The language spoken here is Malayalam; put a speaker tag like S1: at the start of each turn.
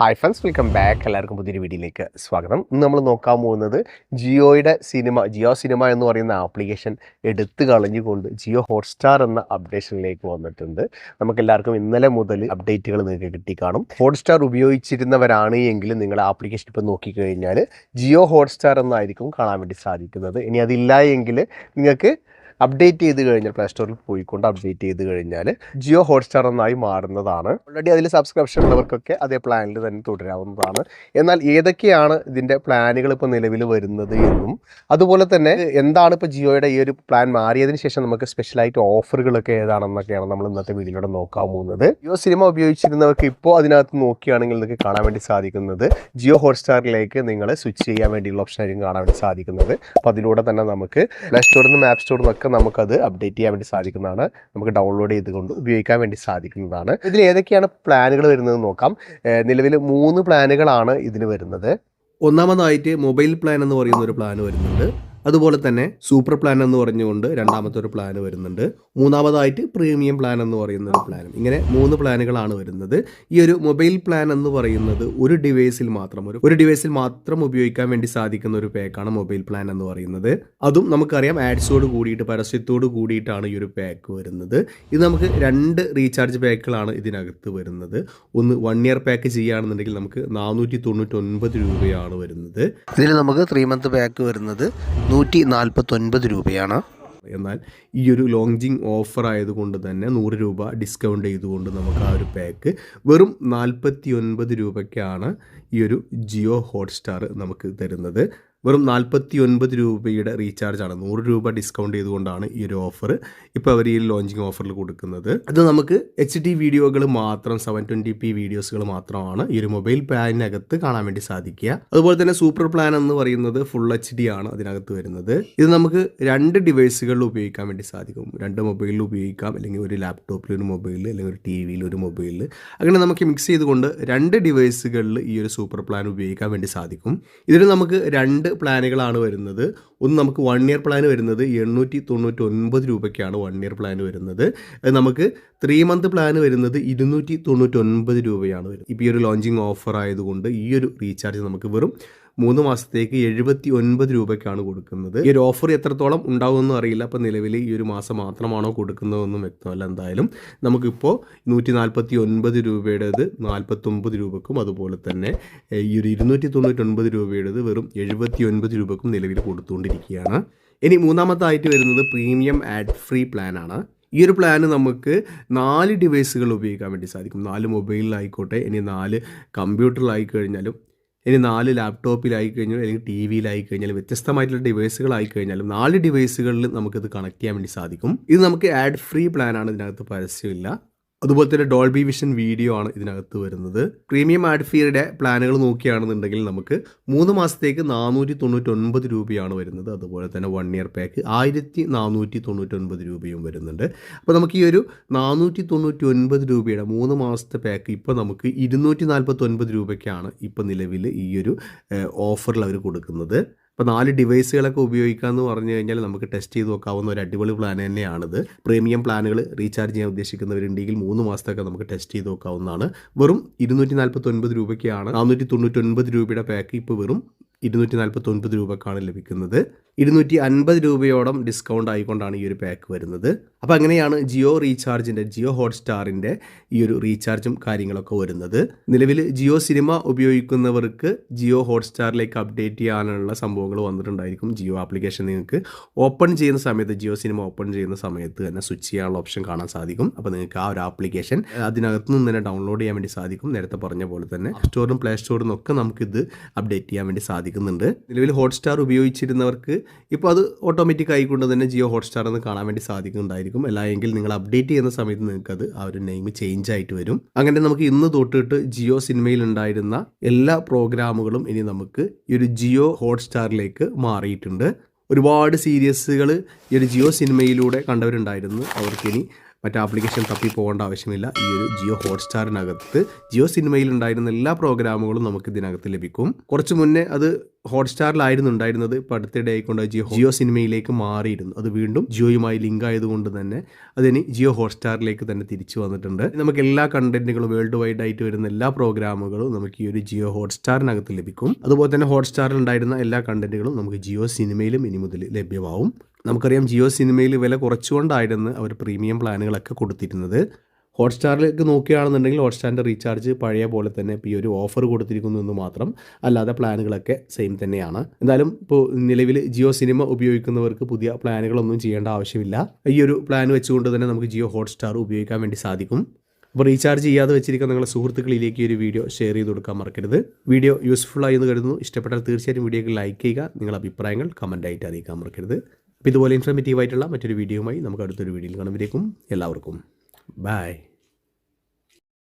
S1: ഹായ് ഫ്രണ്ട്സ് വെൽക്കം ബാക്ക് എല്ലാവർക്കും പുതിയൊരു വീഡിയോയിലേക്ക് സ്വാഗതം. ഇന്ന് നമ്മൾ നോക്കാൻ പോകുന്നത് ജിയോയുടെ സിനിമ ജിയോ സിനിമ എന്ന് പറയുന്ന ആപ്ലിക്കേഷൻ എടുത്തു കളഞ്ഞുകൊണ്ട് ജിയോ ഹോട്ട്സ്റ്റാർ എന്ന അപ്ഡേഷനിലേക്ക് വന്നിട്ടുണ്ട്. നമുക്ക് എല്ലാവർക്കും ഇന്നലെ മുതൽ അപ്ഡേറ്റുകൾ നിങ്ങൾക്ക് കിട്ടി കാണും ഹോട്ട്സ്റ്റാർ ഉപയോഗിച്ചിരുന്നവരാണ് എങ്കിൽ നിങ്ങൾ ആപ്ലിക്കേഷൻ ഇപ്പോൾ നോക്കിക്കഴിഞ്ഞാൽ ജിയോ ഹോട്ട്സ്റ്റാർ എന്നായിരിക്കും കാണാൻ വേണ്ടി സാധിക്കുന്നത്. ഇനി അതില്ല എങ്കിൽ നിങ്ങൾക്ക് അപ്ഡേറ്റ് ചെയ്ത് കഴിഞ്ഞാൽ പ്ലേ സ്റ്റോറിൽ പോയിക്കൊണ്ട് അപ്ഡേറ്റ് ചെയ്ത് കഴിഞ്ഞാൽ ജിയോ ഹോട്ട്സ്റ്റാർ എന്നായി മാറുന്നതാണ്. ഓൾറെഡി അതിൽ സബ്സ്ക്രിപ്ഷൻ ഉള്ളവർക്കൊക്കെ അതേ പ്ലാനിൽ തന്നെ തുടരാവുന്നതാണ്. എന്നാൽ ഏതൊക്കെയാണ് ഇതിന്റെ പ്ലാനുകൾ ഇപ്പോൾ നിലവിൽ വരുന്നത് എന്നും അതുപോലെ തന്നെ എന്താണ് ഇപ്പോൾ ജിയോയുടെ ഈ ഒരു പ്ലാൻ മാറിയതിന് ശേഷം നമുക്ക് സ്പെഷ്യലായിട്ട് ഓഫറുകളൊക്കെ ഏതാണെന്നൊക്കെയാണ് നമ്മൾ ഇന്നത്തെ വീഡിയോയിലൂടെ നോക്കാൻ പോകുന്നത്. ജിയോ സിനിമ ഉപയോഗിച്ചിരുന്നവർക്ക് ഇപ്പോൾ അതിനകത്ത് നോക്കുകയാണെങ്കിൽ നിങ്ങൾക്ക് കാണാൻ വേണ്ടി സാധിക്കുന്നത് ജിയോ ഹോട്ട്സ്റ്റാറിലേക്ക് നിങ്ങൾ സ്വിച്ച് ചെയ്യാൻ വേണ്ടിയുള്ള ഓപ്ഷൻ ആയിരിക്കും കാണാൻ വേണ്ടി സാധിക്കുന്നത്. അപ്പോൾ അതിലൂടെ തന്നെ നമുക്ക് പ്ലേ സ്റ്റോറിൽ നിന്നും ആപ്പ് സ്റ്റോറിൽ നിന്നൊക്കെ നമുക്കത് അപ്ഡേറ്റ് ചെയ്യാൻ വേണ്ടി സാധിക്കുന്നതാണ്. നമുക്ക് ഡൗൺലോഡ് ചെയ്തുകൊണ്ട് ഉപയോഗിക്കാൻ വേണ്ടി സാധിക്കുന്നതാണ്. ഇതിൽ ഏതൊക്കെയാണ് പ്ലാനുകൾ വരുന്നത് നോക്കാം. നിലവിൽ മൂന്ന് പ്ലാനുകളാണ് ഇതിന് വരുന്നത്.
S2: ഒന്നാമതായിട്ട് മൊബൈൽ പ്ലാൻ എന്ന് പറയുന്ന ഒരു പ്ലാൻ വരുന്നുണ്ട്. അതുപോലെ തന്നെ സൂപ്പർ പ്ലാൻ എന്ന് പറഞ്ഞുകൊണ്ട് രണ്ടാമത്തെ ഒരു പ്ലാൻ വരുന്നുണ്ട്. മൂന്നാമതായിട്ട് പ്രീമിയം പ്ലാൻ എന്ന് പറയുന്ന ഒരു പ്ലാനും. ഇങ്ങനെ മൂന്ന് പ്ലാനുകളാണ് വരുന്നത്. ഈ ഒരു മൊബൈൽ പ്ലാൻ എന്ന് പറയുന്നത് ഒരു ഡിവൈസിൽ മാത്രം ഒരു ഒരു ഡിവൈസിൽ മാത്രം ഉപയോഗിക്കാൻ വേണ്ടി സാധിക്കുന്ന ഒരു പാക്കാണ് മൊബൈൽ പ്ലാൻ എന്ന് പറയുന്നത്. അതും നമുക്കറിയാം ആഡ്സോട് കൂടിയിട്ട് പരസ്യത്തോട് കൂടിയിട്ടാണ് ഈ ഒരു പാക്ക് വരുന്നത്. ഇത് നമുക്ക് രണ്ട് റീചാർജ് പാക്കുകളാണ് ഇതിനകത്ത് വരുന്നത്. ഒന്ന് വൺ ഇയർ പാക്ക് ചെയ്യുകയാണെന്നുണ്ടെങ്കിൽ നമുക്ക് നാനൂറ്റി തൊണ്ണൂറ്റൊൻപത് രൂപയാണ് വരുന്നത്.
S3: ഇതിൽ നമുക്ക് ത്രീ മന്ത് പാക്ക് വരുന്നത്. നൂറ്റി നാൽപ്പത്തൊൻപത് രൂപയാണ്.
S2: എന്നാൽ ഈ ഒരു ലോഞ്ചിങ് ഓഫർ ആയതുകൊണ്ട് തന്നെ നൂറ് രൂപ ഡിസ്കൗണ്ട് ചെയ്തുകൊണ്ട് നമുക്ക് ആ ഒരു പാക്ക് വെറും നാൽപ്പത്തി ഒൻപത് രൂപയ്ക്കാണ് ഈ ഒരു ജിയോ ഹോട്ട്സ്റ്റാർ നമുക്ക് തരുന്നത്. വെറും നാൽപ്പത്തി ഒൻപത് രൂപയുടെ റീചാർജാണ്. നൂറ് രൂപ ഡിസ്കൗണ്ട് ചെയ്തുകൊണ്ടാണ് ഈ ഒരു ഓഫർ ഇപ്പോൾ അവർ ഈ ലോഞ്ചിങ് ഓഫറിൽ കൊടുക്കുന്നത്. അത് നമുക്ക് എച്ച് ഡി വീഡിയോകൾ മാത്രം സെവൻ ട്വന്റി പി വീഡിയോസുകൾ മാത്രമാണ് ഈ ഒരു മൊബൈൽ പ്ലാനിനകത്ത് കാണാൻ വേണ്ടി സാധിക്കുക. അതുപോലെ തന്നെ സൂപ്പർ പ്ലാൻ എന്ന് പറയുന്നത് ഫുൾ എച്ച് ഡി ആണ് അതിനകത്ത് വരുന്നത്. ഇത് നമുക്ക് രണ്ട് ഡിവൈസുകളിൽ ഉപയോഗിക്കാൻ വേണ്ടി സാധിക്കും. രണ്ട് മൊബൈലിൽ ഉപയോഗിക്കാം. അല്ലെങ്കിൽ ഒരു ലാപ്ടോപ്പിൽ ഒരു മൊബൈലിൽ അല്ലെങ്കിൽ ഒരു ടി വിയിൽ ഒരു മൊബൈലിൽ അങ്ങനെ നമുക്ക് മിക്സ് ചെയ്തുകൊണ്ട് രണ്ട് ഡിവൈസുകളിൽ ഈ ഒരു സൂപ്പർ പ്ലാൻ ഉപയോഗിക്കാൻ വേണ്ടി സാധിക്കും. ഇതിൽ നമുക്ക് രണ്ട് പ്ലാനുകളാണ് വരുന്നത്. ഒന്ന് നമുക്ക് വൺ ഇയർ പ്ലാൻ വരുന്നത് എണ്ണൂറ്റി തൊണ്ണൂറ്റി ഒൻപത് രൂപയ്ക്കാണ് വൺ ഇയർ പ്ലാൻ വരുന്നത്. നമുക്ക് ത്രീ മന്ത് പ്ലാൻ വരുന്നത് ഇരുന്നൂറ്റി തൊണ്ണൂറ്റി ഒൻപത് രൂപയാണ് വരുന്നത്. ഇപ്പോൾ ഈ ഒരു ലോഞ്ചിങ് ഓഫർ ആയതുകൊണ്ട് ഈ ഒരു റീചാർജ് നമുക്ക് വെറും മൂന്ന് മാസത്തേക്ക് എഴുപത്തി ഒൻപത് രൂപയ്ക്കാണ് കൊടുക്കുന്നത്. ഈ ഒരു ഓഫർ എത്രത്തോളം ഉണ്ടാവുമെന്നും അറിയില്ല. അപ്പോൾ നിലവിൽ ഈ ഒരു മാസം മാത്രമാണോ കൊടുക്കുന്നതെന്നും വ്യക്തമല്ല എന്തായാലും. നമുക്കിപ്പോൾ നൂറ്റി നാൽപ്പത്തി ഒൻപത് രൂപയുടേത് നാൽപ്പത്തൊമ്പത് രൂപക്കും അതുപോലെ തന്നെ ഈ ഒരു ഇരുന്നൂറ്റി തൊണ്ണൂറ്റൊൻപത് രൂപയുടേത് വെറും എഴുപത്തി ഒൻപത് രൂപക്കും നിലവിൽ കൊടുത്തുകൊണ്ടിരിക്കുകയാണ് ഇനി മൂന്നാമത്തായിട്ട് വരുന്നത് പ്രീമിയം ആഡ് ഫ്രീ പ്ലാൻ ആണ്. ഈ ഒരു പ്ലാന് നമുക്ക് നാല് ഡിവൈസുകൾ ഉപയോഗിക്കാൻ വേണ്ടി സാധിക്കും. നാല് മൊബൈലിലായിക്കോട്ടെ ഇനി നാല് കമ്പ്യൂട്ടറിലായി കഴിഞ്ഞാലും ഇനി നാല് ലാപ്ടോപ്പിലായി കഴിഞ്ഞാലും അല്ലെങ്കിൽ ടി വിയിലായി കഴിഞ്ഞാലും വ്യത്യസ്തമായിട്ടുള്ള ഡിവൈസുകളായി കഴിഞ്ഞാലും നാല് ഡിവൈസുകളിൽ നമുക്കിത് കണക്ട് ചെയ്യാൻ വേണ്ടി സാധിക്കും. ഇത് നമുക്ക് ആഡ് ഫ്രീ പ്ലാനാണ് ഇതിനകത്ത് പരസ്യമില്ല. അതുപോലെ തന്നെ ഡോൾബി വിഷൻ വീഡിയോ ആണ് ഇതിനകത്ത് വരുന്നത്. പ്രീമിയം ആഡ് ഫീയുടെ പ്ലാനുകൾ നോക്കുകയാണെന്നുണ്ടെങ്കിൽ നമുക്ക് മൂന്ന് മാസത്തേക്ക് നാനൂറ്റി തൊണ്ണൂറ്റൊൻപത് രൂപയാണ് വരുന്നത്. അതുപോലെ തന്നെ വൺ ഇയർ പാക്ക് ആയിരത്തി നാനൂറ്റി തൊണ്ണൂറ്റൊൻപത് രൂപയും വരുന്നുണ്ട്. അപ്പോൾ നമുക്ക് ഈ ഒരു നാനൂറ്റി തൊണ്ണൂറ്റി ഒൻപത് രൂപയുടെ മൂന്ന് മാസത്തെ പാക്ക് ഇപ്പോൾ നമുക്ക് ഇരുന്നൂറ്റി നാൽപ്പത്തൊൻപത് രൂപയ്ക്കാണ് ഇപ്പോൾ നിലവിൽ ഈ ഒരു ഓഫറിൽ അവർ കൊടുക്കുന്നത്. അപ്പോൾ നാല് ഡിവൈസുകളൊക്കെ ഉപയോഗിക്കാമെന്ന് പറഞ്ഞു കഴിഞ്ഞാൽ നമുക്ക് ടെസ്റ്റ് ചെയ്ത് നോക്കാവുന്ന ഒരു അടിപൊളി പ്ലാൻ തന്നെയാണിത്. പ്രീമിയം പ്ലാനുകൾ റീചാർജ് ചെയ്യാൻ ഉദ്ദേശിക്കുന്നവരുണ്ടെങ്കിൽ മൂന്ന് മാസത്തൊക്കെ നമുക്ക് ടെസ്റ്റ് ചെയ്ത് നോക്കാവുന്നതാണ്. വെറും ഇരുന്നൂറ്റി നാൽപ്പത്തൊൻപത് രൂപയ്ക്കാണ്. നാനൂറ്റി തൊണ്ണൂറ്റൊൻപത് രൂപയുടെ പാക്ക് ഇപ്പോൾ വെറും ഇരുന്നൂറ്റി നാൽപ്പത്തൊൻപത് രൂപക്കാണ് ലഭിക്കുന്നത്. ഇരുന്നൂറ്റി അൻപത് രൂപയോളം ഡിസ്കൗണ്ട് ആയിക്കൊണ്ടാണ് ഈ ഒരു പാക്ക് വരുന്നത്. അപ്പോൾ അങ്ങനെയാണ് ജിയോ റീചാർജിന്റെ ജിയോ ഹോട്ട്സ്റ്റാറിന്റെ ഈ ഒരു റീചാർജും കാര്യങ്ങളൊക്കെ വരുന്നത്. നിലവിൽ ജിയോ സിനിമ ഉപയോഗിക്കുന്നവർക്ക് ജിയോ ഹോട്ട്സ്റ്റാറിലേക്ക് അപ്ഡേറ്റ് ചെയ്യാനുള്ള സംഭവങ്ങൾ വന്നിട്ടുണ്ടായിരിക്കും. ജിയോ ആപ്ലിക്കേഷൻ നിങ്ങൾക്ക് ഓപ്പൺ ചെയ്യുന്ന സമയത്ത് ജിയോ സിനിമ ഓപ്പൺ ചെയ്യുന്ന സമയത്ത് തന്നെ സ്വിച്ച് ചെയ്യാനുള്ള ഓപ്ഷൻ കാണാൻ സാധിക്കും. അപ്പോൾ നിങ്ങൾക്ക് ആ ഒരു ആപ്ലിക്കേഷൻ അതിനകത്ത് നിന്ന് തന്നെ ഡൗൺലോഡ് ചെയ്യാൻ വേണ്ടി സാധിക്കും. നേരത്തെ പറഞ്ഞ പോലെ തന്നെ ആപ്പ് പ്ലേ സ്റ്റോറിലും ഒക്കെ നമുക്കിത് അപ്ഡേറ്റ് ചെയ്യാൻ വേണ്ടി സാധിക്കുന്നുണ്ട് നിലവിൽ ഹോട്ട്സ്റ്റാർ ഉപയോഗിച്ചിരുന്നവർക്ക് ഇപ്പോൾ അത് ഓട്ടോമാറ്റിക് ആയിക്കൊണ്ട് തന്നെ ജിയോ ഹോട്ട്സ്റ്റാർ എന്ന് കാണാൻ വേണ്ടി സാധിക്കുന്നുണ്ടായിരിക്കും. അല്ല എങ്കിൽ നിങ്ങൾ അപ്ഡേറ്റ് ചെയ്യുന്ന സമയത്ത് നിങ്ങൾക്ക് അത് ആ ഒരു നെയിം ചേഞ്ച് ആയിട്ട് വരും. അങ്ങനെ നമുക്ക് ഇന്ന് തൊട്ടിട്ട് ജിയോ സിനിമയിൽ ഉണ്ടായിരുന്ന എല്ലാ പ്രോഗ്രാമുകളും ഇനി നമുക്ക് ഈ ഒരു ജിയോ ഹോട്ട്സ്റ്റാറിലേക്ക് മാറിയിട്ടുണ്ട്. ഒരുപാട് സീരിയസുകൾ ഈ ഒരു ജിയോ സിനിമയിലൂടെ കണ്ടവരുണ്ടായിരുന്നു. അവർക്കിനി മറ്റ് ആപ്ലിക്കേഷൻ തപ്പി പോകേണ്ട ആവശ്യമില്ല. ഈ ഒരു ജിയോ ഹോട്ട്സ്റ്റാറിനകത്ത് ജിയോ സിനിമയിൽ ഉണ്ടായിരുന്ന എല്ലാ പ്രോഗ്രാമുകളും നമുക്ക് ഇതിനകത്ത് ലഭിക്കും. കുറച്ച് മുന്നേ അത് ഹോട്ട്സ്റ്റാറിലായിരുന്നു ഉണ്ടായിരുന്നത്. ഇപ്പോൾ അടുത്തിടെ ആയിക്കൊണ്ട് ജിയോ ജിയോ സിനിമയിലേക്ക് മാറിയിരുന്നു. അത് വീണ്ടും ജിയോയുമായി ലിങ്ക് ആയതുകൊണ്ട് തന്നെ അതിന് ജിയോ ഹോട്ട്സ്റ്റാറിലേക്ക് തന്നെ തിരിച്ചു വന്നിട്ടുണ്ട്. നമുക്ക് എല്ലാ കണ്ടന്റുകളും വേൾഡ് വൈഡ് ആയിട്ട് വരുന്ന എല്ലാ പ്രോഗ്രാമുകളും നമുക്ക് ഈ ഒരു ജിയോ ഹോട്ട്സ്റ്റാറിനകത്ത് ലഭിക്കും. അതുപോലെ തന്നെ ഹോട്ട്സ്റ്റാറിൽ ഉണ്ടായിരുന്ന എല്ലാ കണ്ടന്റുകളും നമുക്ക് ജിയോ സിനിമയിലും ഇനി മുതൽ ലഭ്യമാവും. നമുക്കറിയാം ജിയോ സിനിമയിൽ വില കുറച്ചുകൊണ്ടായിരുന്നു അവർ പ്രീമിയം പ്ലാനുകളൊക്കെ കൊടുത്തിരുന്നത്. ഹോട്ട്സ്റ്റാറിലേക്ക് നോക്കുകയാണെന്നുണ്ടെങ്കിൽ ഹോട്ട്സ്റ്റാറിന്റെ റീചാർജ് പഴയ പോലെ തന്നെ ഇപ്പോൾ ഈ ഒരു ഓഫർ കൊടുത്തിരിക്കുന്നു എന്ന് മാത്രം. അല്ലാതെ പ്ലാനുകളൊക്കെ സെയിം തന്നെയാണ്. എന്തായാലും ഇപ്പോൾ നിലവിൽ ജിയോ സിനിമ ഉപയോഗിക്കുന്നവർക്ക് പുതിയ പ്ലാനുകളൊന്നും ചെയ്യേണ്ട ആവശ്യമില്ല. ഈ ഒരു പ്ലാൻ വെച്ചുകൊണ്ട് തന്നെ നമുക്ക് ജിയോ ഹോട്ട്സ്റ്റാർ ഉപയോഗിക്കാൻ വേണ്ടി സാധിക്കും. അപ്പോൾ റീചാർജ് ചെയ്യാതെ വെച്ചിരിക്കുന്ന നിങ്ങളുടെ സുഹൃത്തുക്കളിലേക്ക് ഈ ഒരു വീഡിയോ ഷെയർ ചെയ്ത് കൊടുക്കാൻ മറക്കരുത്. വീഡിയോ യൂസ്ഫുൾ ആയി എന്ന് കരുതുന്നു. ഇഷ്ടപ്പെട്ടാൽ തീർച്ചയായിട്ടും വീഡിയോക്ക് ലൈക്ക് ചെയ്യുക. നിങ്ങളുടെ അഭിപ്രായങ്ങൾ കമന്റായിട്ട് അറിയിക്കാൻ മറക്കരുത്. അപ്പോൾ ഇതുപോലെ ഇൻഫർമേറ്റീവ് ആയിട്ടുള്ള മറ്റൊരു വീഡിയോയുമായി നമുക്ക് അടുത്തൊരു വീഡിയോയിൽ കാണുമ്പോഴേക്കും എല്ലാവർക്കും. ബൈ